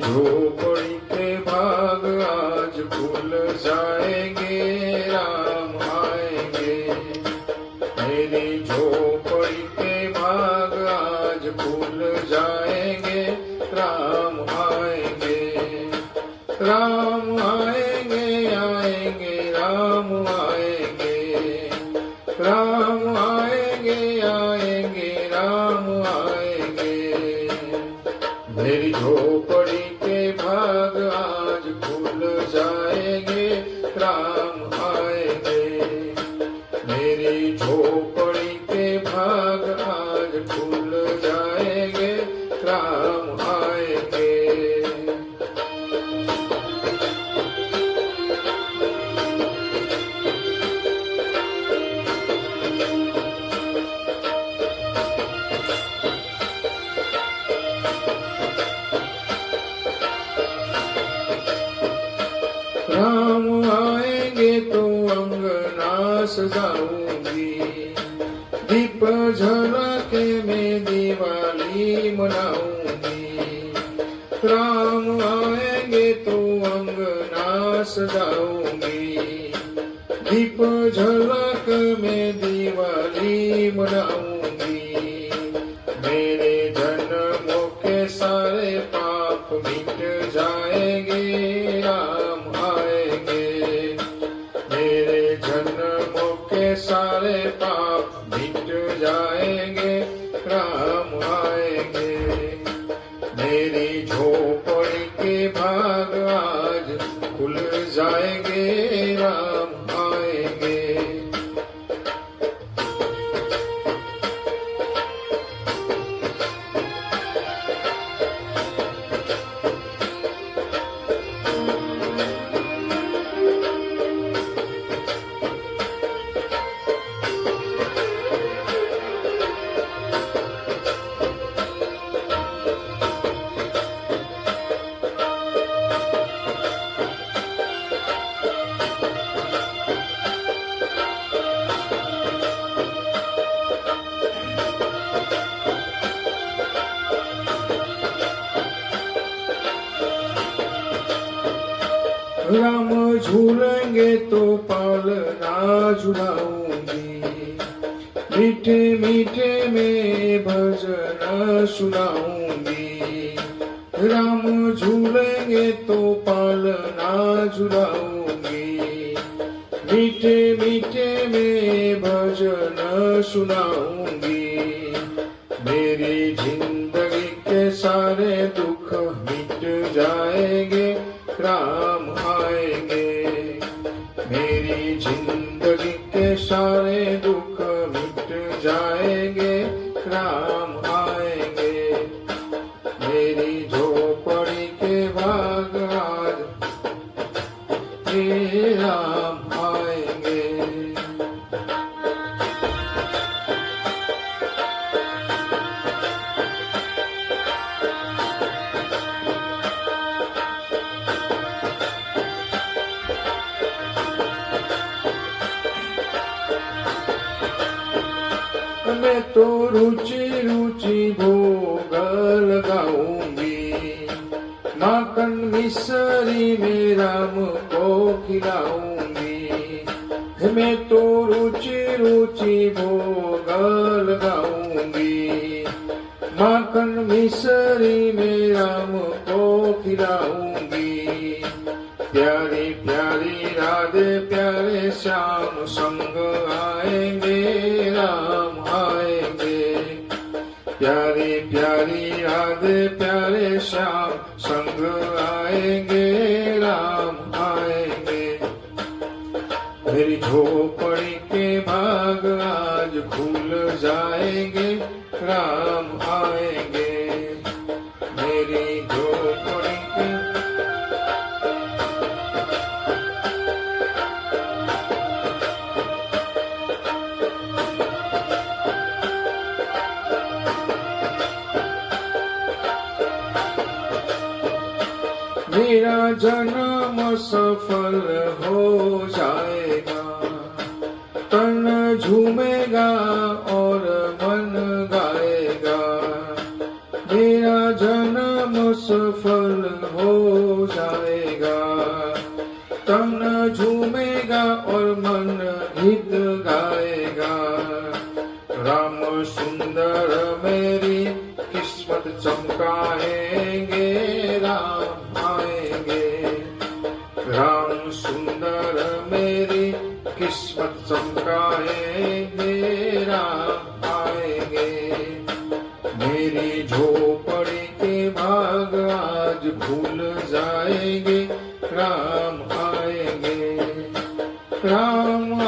झोपड़ी के भाग आज खुल जाएँगे, राम आएँगे। मेरी झोपड़ी के भाग आज खुल जाएँगे, राम आएँगे। राम आएँगे आएँगे, राम आएँगे। आज खुल जाएँगे राम आएँगे। मेरी झोपड़ी के भाग आज भूल जाएँगे राम तो अंगना सजाऊँगी दीप झलके मैं दिवाली मनाऊँगी। राम आएँगे तो अंगना सजाऊँगी दीप झलक में दिवाली मनाऊँगी। मेरे जन्मों के सारे पाप मिट जाएँगे। राम झूलेंगे तो पालना झुलाऊँगी मीठे मीठे में भजन सुनाऊँगी। राम झूलेंगे तो पालना झुलाऊँगी मीठे मीठे में भजन सुनाऊँगी। मेरी ज़िंदगी के सारे दुख मिट जाएँगे। राम मैं तो रुचि रुचि भोग लगाऊँगी। माखन मिसरी में राम को खिलाऊँगी। मैं तो रुचि रुचि भोग लगाऊँगी। माखन मिसरी में राम को खिलाऊँगी। प्यारी प्यारी प्यारी राधे प्यारे श्याम। संग आएँगे, राम आएँगे। मेरी झोपड़ी के भाग आज खुल जाएँगे, राम। मेरा जन्म सफल हो जाएगा। तन झूमेगा और मन गाएगा। मेरा जन्म सफल हो जाएगा। तन झूमेगा और मन गीत गाएगा। राम सुंदर मेरी किस्मत चमकाएँगे। सुंदर मेरी किस्मत चमकाए, मेरा आएँगे। मेरी झोपड़ी के भाग आज भूल जाएँगे, राम आएँगे। राम